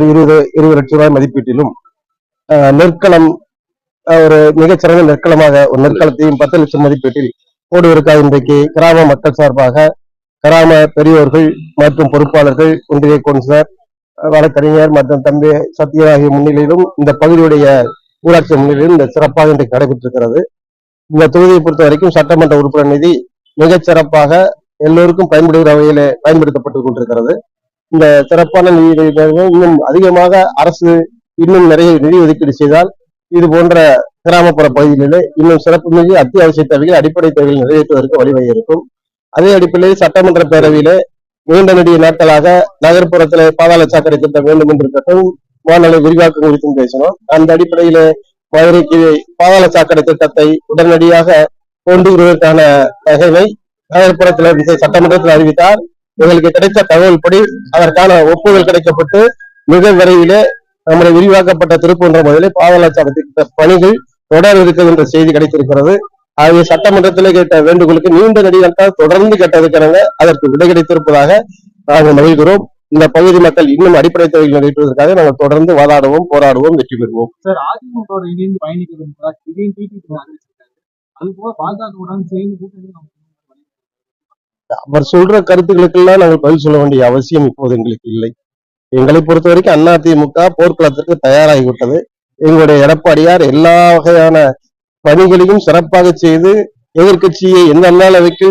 ஒரு இருபது இருபது லட்சம் ரூபாய் மதிப்பீட்டிலும் நெற்களம் ஒரு மிகச்சிறந்த நெற்களமாக ஒரு நெற்களத்தையும் பத்து லட்சம் மதிப்பீட்டில் போடுவதற்காக இன்றைக்கு கிராம மக்கள் சார்பாக கிராம பெரியோர்கள் மற்றும் பொறுப்பாளர்கள் ஒன்றிய கவுன்சிலர் வழக்கறிஞர் மற்றும் தம்பி சத்யா ஆகிய முன்னிலையிலும் இந்த பகுதியுடைய ஊராட்சி முன்னிலையிலும் இந்த சிறப்பாக இன்றைக்கு நடைபெற்றிருக்கிறது. இந்த தொகுதியை பொறுத்த வரைக்கும் சட்டமன்ற உறுப்பினர் நிதி மிகச் சிறப்பாக எல்லோருக்கும் பயன்படுகிற வகையில் பயன்படுத்தப்பட்டுக் கொண்டிருக்கிறது. இந்த சிறப்பான நிதி இன்னும் அதிகமாக அரசு இன்னும் நிறைய நிதி ஒதுக்கீடு செய்தால் இது போன்ற கிராமப்புற பகுதிகளிலே இன்னும் சிறப்பு மிகு அத்தியாவசிய தேவைகள் அடிப்படை தேவைகள் நிறைவேற்றுவதற்கு வழிவகை இருக்கும். அதே அடிப்படையில் சட்டமன்ற பேரவையிலே நீண்ட நெடிய நாட்களாக நகர்ப்புறத்திலே பாதாள சாக்கடை திட்டம் வேண்டும் என்று இருக்கட்டும் வானொலி விரிவாக்கம் குறித்தும் பேசணும் அந்த அடிப்படையிலே மதுரைக்கு பாதாள சாக்கடை திட்டத்தை உடனடியாக கொண்டு வருவதற்கான தகவை நகர்ப்புறத்தில் சட்டமன்றத்தில் அறிவித்தார். எங்களுக்கு கிடைத்த தகவல் படி அதற்கான ஒப்புதல் கிடைக்கப்பட்டு மிக விரைவிலே நம்முடைய விரிவாக்கப்பட்ட திருப்பூன்ற முதலே பாதாளச்சாலை திட்ட பணிகள் தொடர் இருக்கிறது என்ற செய்தி கிடைத்திருக்கிறது. ஆகிய சட்டமன்றத்திலே கேட்ட வேண்டுகோளுக்கு நீண்ட நடிகர்கள் தொடர்ந்து கேட்டதுக்கிறாங்க அதற்கு விடை கிடைத்திருப்பதாக நாங்கள் மகிழ்கிறோம். இந்த பகுதி மக்கள் இன்னும் அடிப்படை தேவைகள் நிறைவேற்றுவதற்காக நாங்கள் தொடர்ந்து வாதாடுவோம் போராடுவோம் வெற்றி பெறுவோம். சார் அதிமுக இணைந்து பயணிக்கிறது அது போக பாஜகவுடன் சேர்ந்து கூட்டணி அவர் சொல்ற கருத்துக்களுக்கெல்லாம் நாங்கள் பதில் சொல்ல வேண்டிய அவசியம் இப்போது எங்களுக்கு இல்லை. எங்களை பொறுத்த வரைக்கும் அதிமுக போர்க்களத்திற்கு தயாராகி விட்டது. எங்களுடைய எடப்பாடியார் எல்லா வகையான பணிகளையும் சிறப்பாக செய்து எதிர்க்கட்சியை எந்த அளவுக்கு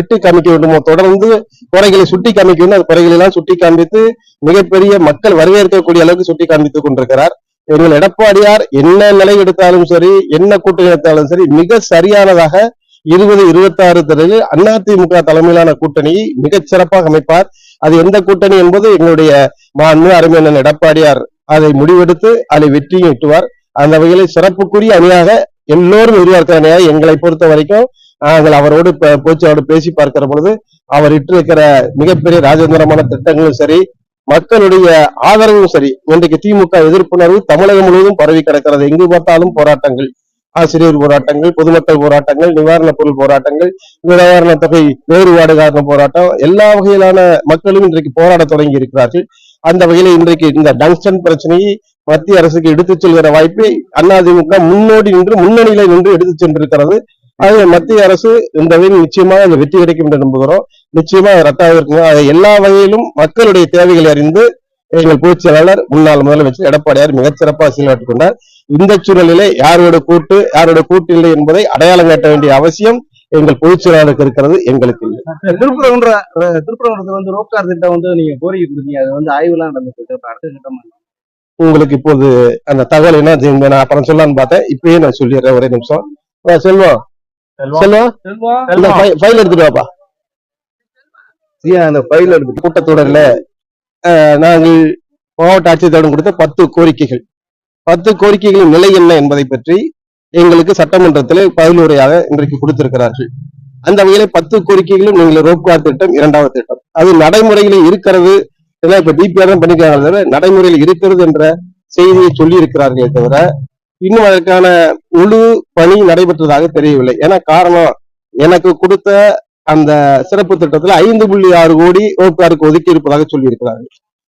இட்டு காமிக்க வேண்டுமோ தொடர்ந்து குறைகளை சுட்டி காமிக்க வேண்டும். அந்த குறைகளை எல்லாம் சுட்டி காண்பித்து மிகப்பெரிய மக்கள் வரவேற்கக்கூடிய அளவுக்கு சுட்டி காண்பித்துக் கொண்டிருக்கிறார். எங்கள் எடப்பாடியார் என்ன நிலை எடுத்தாலும் சரி என்ன கூட்டணி எடுத்தாலும் சரி மிக சரியானதாக இருபது இருபத்தாறு தேர்தலில் அதிமுக தலைமையிலான கூட்டணியை மிகச் சிறப்பாக அமைப்பார். அது எந்த கூட்டணி என்பது எங்களுடைய மாண்பு அருமையண்ணன் எடப்பாடியார் அதை முடிவெடுத்து அதை வெற்றியும் இட்டுவார் அந்த வகையில் சிறப்புக்குரிய அணியாக எல்லோரும் உருவாக்கிற அணியாக எங்களை பொறுத்த வரைக்கும் நாங்கள் அவரோடு பே- பேசி பார்க்கிற பொழுது அவர் இட்டிருக்கிற மிகப்பெரிய ராஜதந்திரமான திட்டங்களும் சரி மக்களுடைய ஆதரவும் சரி இன்றைக்கு திமுக எதிர்ப்புணர்வு தமிழகம் முழுவதும் பரவி கிடக்கிறது. எங்கு பார்த்தாலும் போராட்டங்கள். ஆசிரியர் போராட்டங்கள் பொதுமக்கள் போராட்டங்கள் நிவாரணப் பொருள் போராட்டங்கள் நிவாரண தொகை வேறுபாடு காரண போராட்டம் எல்லா வகையிலான மக்களும் இன்றைக்கு போராட தொடங்கி இருக்கிறார்கள். அந்த வகையில் இன்றைக்கு இந்த டங்ஸ்டன் பிரச்சனையை மத்திய அரசுக்கு எடுத்துச் செல்கிற வாய்ப்பை அதிமுக முன்னோடி நின்று முன்னணியில நின்று எடுத்துச் சென்றிருக்கிறது. அது மத்திய அரசு இந்த வகையில் நிச்சயமாக அந்த வெற்றி கிடைக்கும் என்று நம்புகிறோம். நிச்சயமா ரத்தாவிற்கு அதை எல்லா வகையிலும் மக்களுடைய தேவைகளை அறிந்து எங்கள் பொதுச் செயலாளர் முன்னாள் முதலமைச்சர் எடப்பாடியார் மிகச்சிறப்பாக செயலாற்றிக் கொண்டார். இந்த சூழலிலே யாரோட கூட்டு யாரோட கூட்டு இல்லை என்பதை அடையாளம் காட்ட வேண்டிய அவசியம் எங்கள் பொதுச் செயலாளருக்கு இருக்கிறது எங்களுக்கு இல்லை. திருப்பரங்குன்ற திருப்பரங்குன்றத்துல வந்து ரோப்கார் திட்டம் வந்து நீங்க கோரிக்கை கொடுத்தீங்க. அது வந்து ஆய்வுலாம் நடந்துட்டு அடுத்த திட்டம் உங்களுக்கு இப்போது அந்த தகவல் என்ன? நான் அப்புறம் சொல்லலாம்னு பார்த்தேன். இப்பயே நான் சொல்லிடுறேன் ஒரே நிமிஷம். செல்வம் செல்வம் ஃபைல் எடுத்துட்டு வாப்பா. அந்த ஃபைல் எடுத்து கூட்டத்தொடர்ல அஹ், நாங்கள் மாவட்ட ஆட்சியரிடம் கொடுத்த பத்து கோரிக்கைகள். பத்து கோரிக்கைகளின் நிலை என்ன என்பதை பற்றி எங்களுக்கு சட்டமன்றத்தில் பதிலுரையாக இன்றைக்கு கொடுத்திருக்கிறார்கள் அந்த வகையில பத்து கோரிக்கைகளும் நீங்கள் ரோப்கார் திட்டம் இரண்டாவது திட்டம். அது நடைமுறையில் இருக்கிறது. இப்ப டிபிஆர் தான் பண்ணிக்கிறாங்க தவிர நடைமுறையில் இருக்கிறது என்ற செய்தியை சொல்லி இருக்கிறார்களே தவிர இன்னும் அதற்கான முழு பணி நடைபெற்றதாக தெரியவில்லை. ஏன்னா காரணம் எனக்கு கொடுத்த அந்த சிறப்பு திட்டத்துல ஐந்து புள்ளி ஆறு கோடி ரோப்காருக்கு ஒதுக்கி இருப்பதாக சொல்லி இருக்கிறார்கள்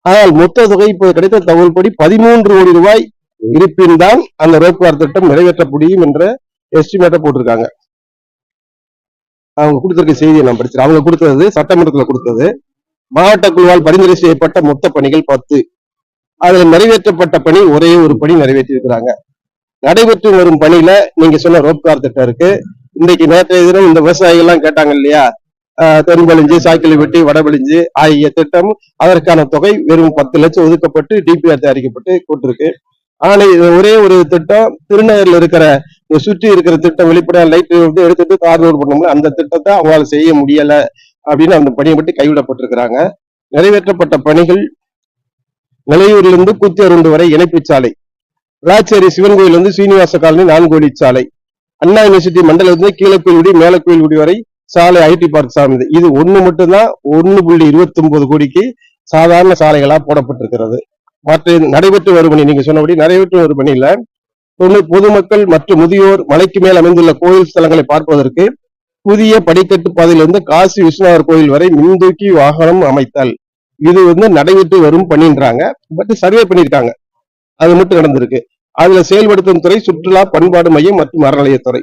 ஆனால் மொத்த தொகை இப்போது கிடைத்த தகவல்படி பதிமூன்று கோடி ரூபாய் இருப்பின் தான் அந்த ரோப்கார் திட்டம் நிறைவேற்ற முடியும் என்ற எஸ்டிமேட்டை போட்டிருக்காங்க. அவங்க கொடுத்திருக்க செய்தியை நான் படிச்சிருக்கேன் அவங்க கொடுத்தது சட்டமன்றத்துல கொடுத்தது மாவட்ட குழுவால் பரிந்துரை செய்யப்பட்ட மொத்த பணிகள் பத்து. அதுல நிறைவேற்றப்பட்ட பணி ஒரே ஒரு பணி நிறைவேற்றி இருக்கிறாங்க நடைபெற்று வரும் பணியில நீங்க சொன்ன ரோப்கார் திட்டம் இருக்கு. இன்றைக்கு நேற்றைய தினம் இந்த விவசாயிகள் எல்லாம் கேட்டாங்க இல்லையா? தென்பழிஞ்சு சாய்க்கிள் வெட்டி வடபழிஞ்சு ஆகிய திட்டம் அதற்கான தொகை வெறும் பத்து லட்சம் ஒதுக்கப்பட்டு டிபிஆர் தயாரிக்கப்பட்டு போட்டிருக்கு. ஆலை ஒரே ஒரு திட்டம் திருநகர்ல இருக்கிற சுற்றி இருக்கிற திட்டம் வெளிப்படையா லைட் வந்து எடுத்துட்டு தார் ரோடு பண்ணோம்னா அந்த திட்டத்தை அவங்களால செய்ய முடியல அப்படின்னு அந்த பணியை பற்றி கைவிடப்பட்டிருக்கிறாங்க. நிறைவேற்றப்பட்ட பணிகள் நிலையூரிலிருந்து குத்தியருண்டு வரை இணைப்பு சாலை விளாச்சேரி சிவன் கோயில் வந்து சீனிவாச காலனி நான்கு சாலை அண்ணா யூனிவர்சிட்டி மண்டலத்திலிருந்து கீழக்கோயில்குடி மேலக்கோயில்குடி வரை சாலை ஐடி பார்க் சார்ந்தது. இது ஒண்ணு மட்டும்தான் ஒன்னு புள்ளி இருபத்தி ஒன்பது கோடிக்கு சாதாரண சாலைகளா போடப்பட்டிருக்கிறது. மற்ற நடைபெற்று வரும் பணி நீங்க சொன்னபடி நடைபெற்று வரும் பணியில பொதுமக்கள் மற்றும் முதியோர் மலைக்கு மேல் அமைந்துள்ள கோயில் ஸ்தலங்களை பார்ப்பதற்கு புதிய படிக்கட்டு பாதையிலிருந்து காசி விஸ்வநாதர் கோயில் வரை மின்தூக்கி வாகனம் அமைத்தல். இது வந்து நடைபெற்று வரும் பண்ணின்றாங்க பட் சர்வே பண்ணியிருக்காங்க. அது மட்டும் நடந்திருக்கு. அதுல செயல்படுத்தும் துறை சுற்றுலா பண்பாடு மையம் மற்றும் அறநிலையத்துறை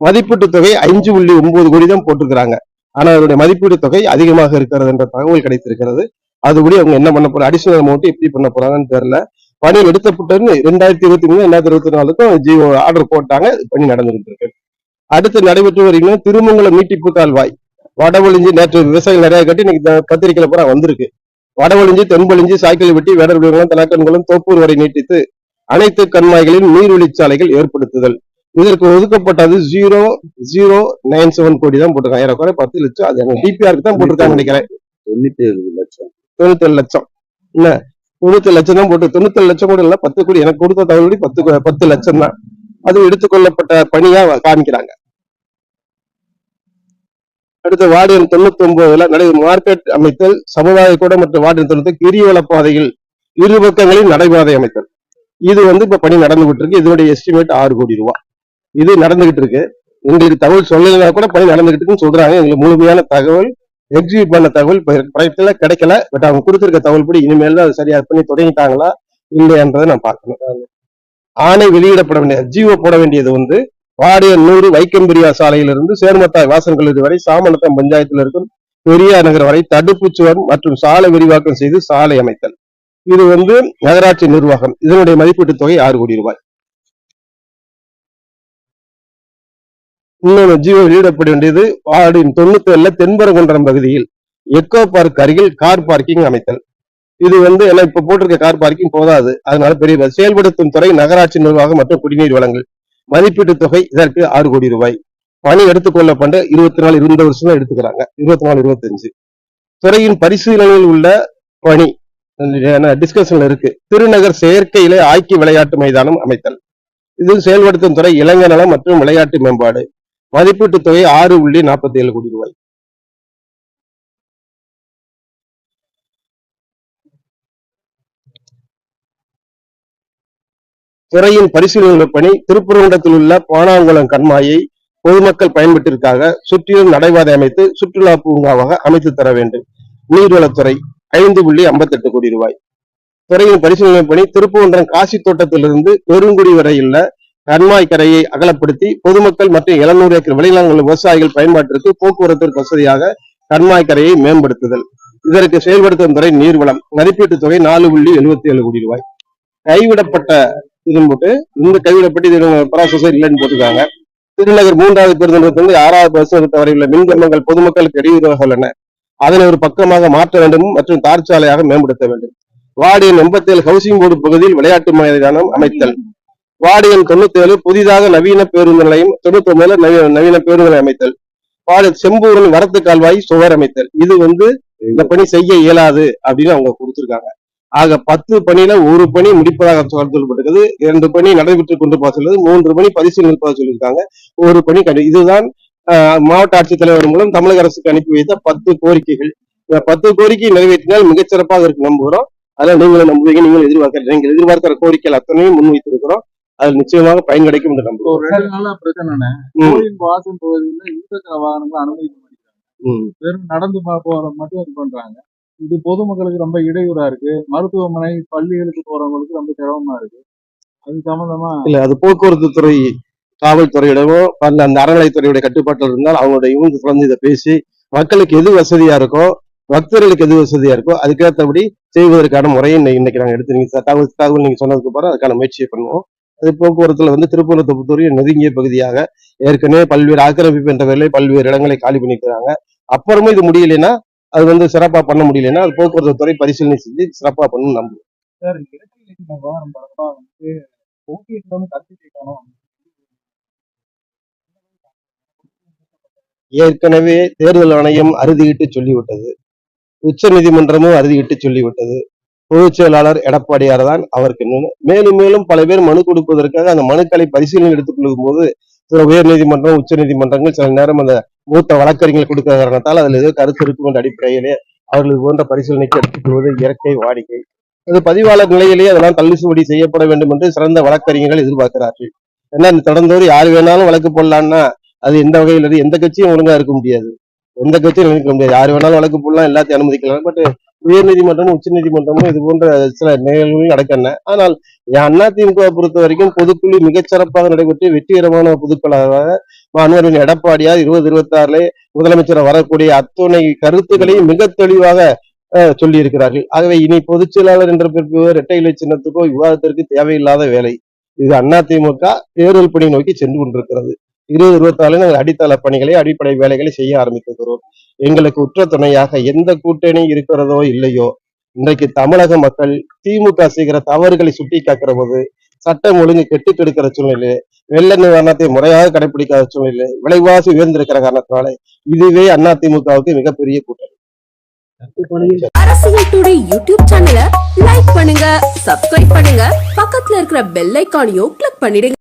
மதிப்பீட்டு தொகை அஞ்சு புள்ளி ஒன்பது கோடி தான் போட்டிருக்கிறாங்க. ஆனா அதனுடைய மதிப்பீட்டு தொகை அதிகமாக இருக்கிறது என்ற தகவல் கிடைத்திருக்கிறது. அதுபடி அவங்க என்ன பண்ண போறாங்க? அடிஷனல் அமௌண்ட் எப்படி பண்ண போறாங்கன்னு தெரியல. பணி எடுத்தப்பட்டது ரெண்டாயிரத்தி இருபத்தி மூணு ரெண்டாயிரத்தி இருபத்தி நாலுக்கும் ஜியோ ஆர்டர் போட்டாங்க. பணி நடந்துகிட்டு இருக்கு. அடுத்து நடைபெற்று வருகிற திருமங்கலம் நீட்டிப்பு கால்வாய். வடவழிஞ்சி நேற்று விவசாயிகள் நிறைய கட்டி இன்னைக்கு த- பூரா வந்திருக்கு. வடவழிஞ்சி தென்பொழிஞ்சி சாய்க்கல் வெட்டி வேடர்களும் தலக்கன்குளம் தோப்பூர் வரை நீட்டித்து அனைத்து கண்மாய்களின் நீர்வழிச்சாலைகள் ஏற்படுத்துதல். இதற்கு ஒதுக்கப்பட்டது zero zero nine seven crore தான் போட்டிருக்காங்க. ஏறக்குறை பத்து லட்சம் அது டிபிஆருக்கு தான் போட்டிருக்காங்க நினைக்கிறேன். தொண்ணூத்தி ஏழு லட்சம். என்ன? தொண்ணூத்தி லட்சம் தான் போட்டு தொண்ணூத்தி லட்சம் கூட இல்ல பத்து கோடி. எனக்கு கொடுத்த தகவல்படி பத்து பத்து லட்சம் தான். அது எடுத்துக்கொள்ளப்பட்ட பணியா காமிக்கிறாங்க. அடுத்து வார்டு எண் தொண்ணூத்தி ஒன்பதுல நடை மார்க்கெட் அமைத்தல் சமுதாய கூட மற்றும் வார்டு எண் தொண்ணூத்தி கிரிவல பாதையில் இரு பக்கங்களில் நடைபாதை அமைத்தல். இது வந்து இப்ப பணி நடந்துகிட்டு இருக்கு இதனுடைய எஸ்டிமேட் ஆறு கோடி ரூபாய் இது நடந்துகிட்டு இருக்கு எங்களுக்கு தகவல் சொல்லலைன்னா கூட பணி நடந்துகிட்டு இருக்குன்னு சொல்றாங்க. எங்களுக்கு முழுமையான தகவல் எக்ஸிக்யூட் பண்ண தகவல் படத்துல கிடைக்கல. பட் அவங்க கொடுத்துருக்க தகவல் படி இனிமேல் தான் சரியா பண்ணி தொடங்கிட்டாங்களா? இல்லையன்றதை நான் பார்க்கணும். ஆணை வெளியிடப்பட வேண்டிய ஜீவோ போட வேண்டியது வந்து வாடிய நூறு வைக்கம்பிரியா சாலையிலிருந்து சேர்மத்தாய் வாசன் கல்லூரி வரை சாமநத்தம் பஞ்சாயத்தில் இருக்கும் பெரியார் நகர் வரை தடுப்பு சுவர் மற்றும் சாலை விரிவாக்கம் செய்து சாலை அமைத்தல். இது வந்து நகராட்சி நிர்வாகம். இதனுடைய மதிப்பீட்டு தொகை ஆறு கோடி ரூபாய். இன்னொன்று ஜீவோ வெளியிடப்பட வேண்டியது வார்டின் தொண்ணூத்தி ஏழுல தென்பரங்குன்றம் பகுதியில் எக்கோ பார்க் அருகில் கார் பார்க்கிங் அமைத்தல். இது வந்து எல்லாம் இப்ப போட்டிருக்க கார் பார்க்கிங் போதாது. அதனால பெரிய செயல்படுத்தும் துறை நகராட்சி நிர்வாகம் மற்றும் குடிநீர் வழங்கல். மதிப்பீட்டு தொகை இதற்கு ஆறு கோடி ரூபாய். பணி எடுத்துக்கொள்ளப்பட்ட இருபத்தி நாலு இருபது வருஷம் தான் எடுத்துக்கிறாங்க. இருபத்தி நாலு இருபத்தஞ்சு துறையின் பரிசீலனையில் உள்ள பணி டிஸ்கஷன்ல இருக்கு. திருநகர் செயற்கையிலே ஆய்க்கி விளையாட்டு மைதானம் அமைத்தல். இது செயல்படுத்தும் துறை இளைஞர் நலம் மற்றும் விளையாட்டு மேம்பாடு. மதிப்பீட்டு தொகை ஆறு புள்ளி நாற்பத்தி ஏழு கோடி ரூபாய். துறையின் பரிசீலனை பணி திருப்பரங்குன்றத்தில் உள்ள பானாங்குளம் கண்மாயை பொதுமக்கள் பயன்பாட்டிற்காக சுற்றிலும் நடைபாதை அமைத்து சுற்றுலா பூங்காவாக அமைத்து தர வேண்டும். நீர்வளத்துறை ஐந்து புள்ளி ஐம்பத்தெட்டு கோடி ரூபாய். துறையின் பரிசீலனை பணி திருப்பரங்குன்றம் காசி தோட்டத்திலிருந்து பெருங்குடி வரையுள்ள கண்மாய் கரையை அகலப்படுத்தி பொதுமக்கள் மற்றும் எழுநூறு ஏக்கர் விளைநிலங்கள் விவசாயிகள் பயன்பாட்டிற்கு போக்குவரத்திற்கு வசதியாக கண்மாய் கரையை மேம்படுத்துதல். இதற்கு செயல்படுத்தும் துறை நீர்வளம். மதிப்பீட்டு தொகை நாலு புள்ளி எழுபத்தி ஏழு கோடி ரூபாய். கைவிடப்பட்ட இதுன்னு போட்டு இந்த கைவிடப்பட்டு இது ப்ராசஸ் இல்லைன்னு போட்டுருக்காங்க. திருநகர் மூன்றாவது பேருந்து ஆறாவது பஸ் நிறுத்தம் வரை உள்ள மின்கம்பங்கள் பொதுமக்களுக்கு இடையூறாக உள்ளன. அதனை ஒரு பக்கமாக மாற்ற வேண்டும் மற்றும் தார் சாலையாக மேம்படுத்த வேண்டும். வார்டு எண் எண்பத்தி ஏழு ஹவுசிங் போர்டு பகுதியில் விளையாட்டு மைதானம் அமைத்தல். வார்டு எண் தொண்ணூத்தி ஏழு புதிதாக நவீன பேருந்து நிலையம் தொண்ணூத்தி ஒன்பதுல நவீன நவீன பேருந்து நிலையம் அமைத்தல். வார்டு செம்பூரன் வரத்து கால்வாய் சுவர் அமைத்தல். இது வந்து இந்த பணி செய்ய இயலாது அப்படின்னு அவங்க கொடுத்திருக்காங்க. ஆக பத்து பணியில ஒரு பணி முடிப்பதாக சொல்லப்பட்டிருக்கிறது இரண்டு பணி நடைபெற்றுக் கொண்டு போக சொல்லுது. மூன்று பணி பரிசீலனை இருப்பதாக சொல்லியிருக்காங்க. ஒரு பணி கண்டு இதுதான் ஆஹ், மாவட்ட ஆட்சித்தலைவர் மூலம் தமிழக அரசுக்கு அனுப்பி வைத்த பத்து கோரிக்கைகள். இந்த பத்து கோரிக்கை நிறைவேற்றினால் மிகச்சிறப்பாக இருக்கு நம்புகிறோம். அதில் நீங்களும் நம்புவீங்க. நீங்களும் எதிர்பார்க்கிற நீங்கள் எதிர்பார்க்கிற கோரிக்கைகள் அத்தனையும் முன்வைத்திருக்கிறோம். அதில் நிச்சயமாக பயன் கிடைக்கும் என்று நாளா பிரச்சனை வாசல் பகுதியில இருசக்கர வாகனங்கள் அனுமதிக்க மாட்டேங்கிறாங்க. வெறும் நடந்து போற மட்டும் இது பண்றாங்க. இது பொதுமக்களுக்கு ரொம்ப இடையூறா இருக்கு. மருத்துவமனை பள்ளிகளுக்கு போறவங்களுக்கு ரொம்ப சிரமமா இருக்கு. அது சம்பந்தமா இல்ல அது போக்குவரத்து துறை காவல்துறையிடமோ அந்த அறநிலைத்துறையுடைய கட்டுப்பாட்டில் இருந்தால் அவங்களுடைய இவங்க கலந்து இதை பேசி மக்களுக்கு எது வசதியா இருக்கோ பக்தர்களுக்கு எது வசதியா இருக்கோ அதுக்கேற்றபடி செய்வதற்கான முறையை இன்னை- இன்னைக்கு நாங்க எடுத்து நீங்க தகவல் தகவல் நீங்க சொன்னதுக்கு அப்புறம் அதுக்கான முயற்சியை பண்ணுவோம். அது போக்குவரத்துல வந்து திருப்பூரத்தை பொறுத்தவரை நெருங்கிய பகுதியாக ஏற்கனவே பல்வேறு ஆக்கிரமிப்பு என்ற வேலை பல்வேறு இடங்களை காலி பண்ணிக்கிறாங்க. அப்புறமும் இது முடியலைன்னா அது வந்து சிறப்பா பண்ண முடியலைன்னா அது போக்குவரத்து துறை பரிசீலனை செஞ்சு சிறப்பா பண்ணணும் சார் கருத்து கேட்கணும் ஏற்கனவே தேர்தல் ஆணையம் அறுதியிட்டு சொல்லிவிட்டது. உச்ச நீதிமன்றமும் அறுதியிட்டு சொல்லிவிட்டது. பொதுச் செயலாளர் எடப்பாடியார் தான் அவருக்கு மேலும் மேலும் பல பேர் மனு கொடுப்பதற்காக அந்த மனுக்களை பரிசீலனை எடுத்துக் கொள்ளும் போது சில உயர் நீதிமன்றம் உச்ச நீதிமன்றங்கள் சில நேரம் அந்த மூத்த வழக்கறிஞர்கள் கொடுக்கிற காரணத்தால் அதில் ஏதோ கருத்து இருக்கும் என்ற அடிப்படையிலே அவர்கள் போன்ற பரிசீலனைக்கு எடுத்துக்கொள்வது இயற்கை வாடிக்கை. அது பதிவாளர் நிலையிலேயே அதெல்லாம் தள்ளுபடி செய்யப்பட வேண்டும் என்று சிறந்த வழக்கறிஞர்கள் எதிர்பார்க்கிறார்கள். ஏன்னா தொடர்ந்தோடு தொடர்ந்தோர் யார் வேணாலும் வழக்கு போடலான்னா அது எந்த வகையில் எந்த கட்சியும் ஒழுங்கா இருக்க முடியாது. எந்த கட்சியும் இருக்க முடியாது. யார் வேணாலும் வழக்கு போடலாம் எல்லாத்தையும் அனுமதிக்கலாம். பட் உயர்நீதிமன்றமும் உச்சநீதிமன்றமும் இது போன்ற சில நிகழ்வுகள் நடக்கின்றன ஆனால் அதிமுக பொறுத்த வரைக்கும் பொதுக்குழு மிகச்சிறப்பாக நடைபெற்று வெற்றிகரமான பொதுக்குழுவாக மாணவரின் எடப்பாடியார் இருபது இருபத்தி ஆறுல முதலமைச்சர் வரக்கூடிய அத்துணை கருத்துக்களையும் மிக தெளிவாக சொல்லி சொல்லியிருக்கிறார்கள். ஆகவே இனி பொதுச் செயலாளர் என்ற பிறகு இரட்டை இலை சின்னத்துக்கோ விவாதத்திற்கு தேவையில்லாத வேலை. இது அதிமுக தேர்தல் பணி நோக்கி சென்று கொண்டிருக்கிறது. இருபது இருபத்தாலே நாங்கள் அடித்தள பணிகளை அடிப்படை வேலைகளை செய்ய ஆரம்பித்திருக்கிறோம். எங்களுக்கு உற்ற துணையாக எந்த கூட்டணி இருக்கிறதோ இல்லையோ இன்றைக்கு தமிழக மக்கள் திமுக செய்கிற தவறுகளை சுட்டி காக்கிற போது சட்டம் ஒழுங்கு கெட்டு கெடுக்கிற சூழ்நிலை வெள்ள நிவாரணத்தை முறையாக கடைபிடிக்காத சூழ்நிலை விலைவாசி உயர்ந்திருக்கிற காரணத்தினால இதுவே அதிமுகவுக்கு மிகப்பெரிய கூட்டணி. அரசியல் டுடே யூடியூப் சேனலை லைக் பண்ணுங்க சப்ஸ்கிரைப் பண்ணுங்க பக்கத்துல இருக்கிற பெல் ஐகானையும் கிளிக் பண்ணிடுங்க.